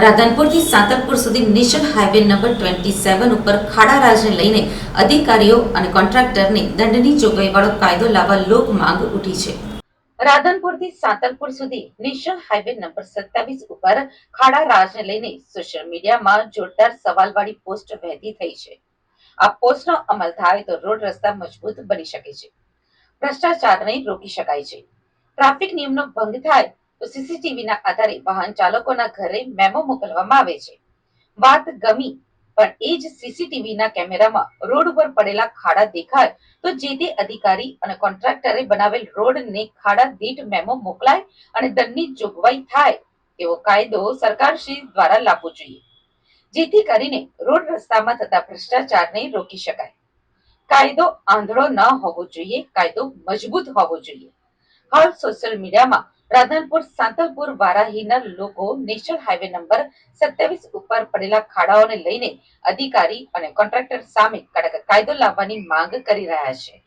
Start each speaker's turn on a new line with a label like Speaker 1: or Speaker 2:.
Speaker 1: રાધનપુરથી સાતરપુર સુધી national highway number twenty seven ઉપર ખાડા રાજને લઈને અધિકારીઓ અને કોન્ટ્રાક્ટરને દંડની જોગવાઈવાળો કાયદો લાવવા લોક માંગ ઉઠી છે. રાધનપુરથી સાતરપુર સુધી નેશનલ હાઈવે નંબર સત્તાવીસ ઉપર ખાડા રાજને લઈને સોશિયલ મીડિયામાં જોરદાર સવાલવાળી પોસ્ટ વહેતી થઈ છે. આ પોસ્ટનો અમલ થાય તો રોડ રસ્તા મજબૂત બની શકે છે. ભ્રષ્ટાચારને રોકી શકાય છે. ટ્રાફિક નિયમનો ભંગ થાય તો સીસીટીવી આધારે વાહન ચાલકોના ઘરે મેમો મોકલવામાં આવે છે. વાત ગમી, પણ એ જ સીસીટીવીના કેમેરામાં રોડ ઉપર પડેલા ખાડા દેખાય તો જે તે અધિકારી અને કોન્ટ્રાક્ટરે બનાવેલ રોડને ખાડા દીઠ મેમો મોકલાય અને દંડની જોગવાઈ થાય તેવો કાયદો સરકારશ્રી દ્વારા લાવવો જોઈએ. જેથી કરીને રોડ રસ્તામાં થતા ભ્રષ્ટાચારને રોકી શકાય. કાયદો આંધળો ન હોવો જોઈએ, કાયદો મજબૂત હોવો જોઈએ. હાલ સોશિયલ મીડિયામાં રાધનપુર, સાંતલપુર, વારાહીના લોકો નેશનલ હાઈવે નંબર સત્યાવીસ ઉપર પડેલા ખાડાઓને લઈને અધિકારી અને કોન્ટ્રાક્ટર સામે કડક કાયદો લાવવાની માંગ કરી રહ્યા છે.